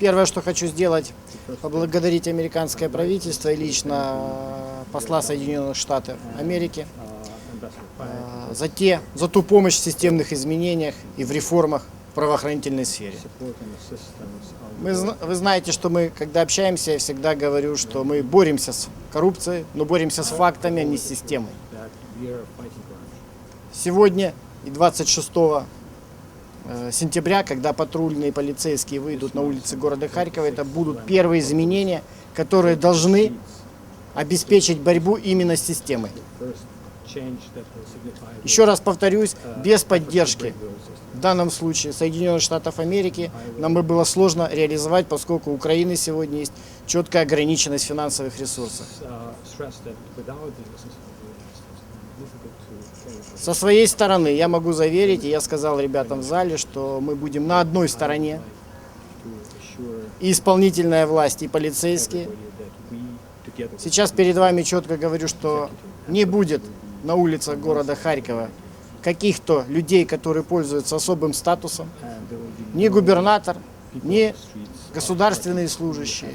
Первое, что хочу сделать, поблагодарить американское правительство и лично посла Соединенных Штатов Америки э, за, те, за ту помощь в системных изменениях и в реформах в правоохранительной сфере. Мы вы знаете, что мы, когда общаемся, я всегда говорю, что мы боремся с коррупцией, но боремся с фактами, а не с системой. Сегодня и 26 э, сентября, когда патрульные полицейские выйдут на улицы города Харькова, это будут первые изменения, которые должны обеспечить борьбу именно с системой. Еще раз повторюсь, без поддержки в данном случае Соединенных Штатов Америки нам бы было сложно реализовать, поскольку у Украины сегодня есть четкая ограниченность финансовых ресурсов. Со своей стороны я могу заверить, и я сказал ребятам в зале, что мы будем на одной стороне, и исполнительная власть, и полицейские. Сейчас перед вами четко говорю, что не будет на улицах города Харькова каких-то людей, которые пользуются особым статусом, ни губернатор, ни государственные служащие,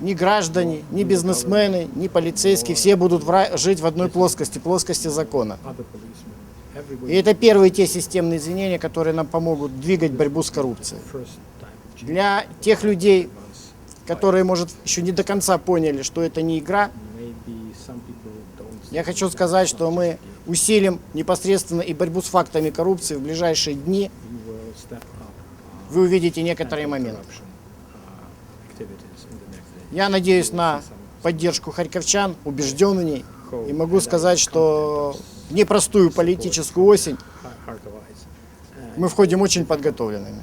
ни граждане, ни бизнесмены, ни полицейские, все будут жить в одной плоскости, плоскости закона. И это первые те системные изменения, которые нам помогут двигать борьбу с коррупцией. Для тех людей, которые, может, еще не до конца поняли, что это не игра, я хочу сказать, что мы усилим непосредственно и борьбу с фактами коррупции в ближайшие дни. Вы увидите некоторые моменты. Я надеюсь на поддержку харьковчан, убежден в ней. И могу сказать, что в непростую политическую осень мы входим очень подготовленными.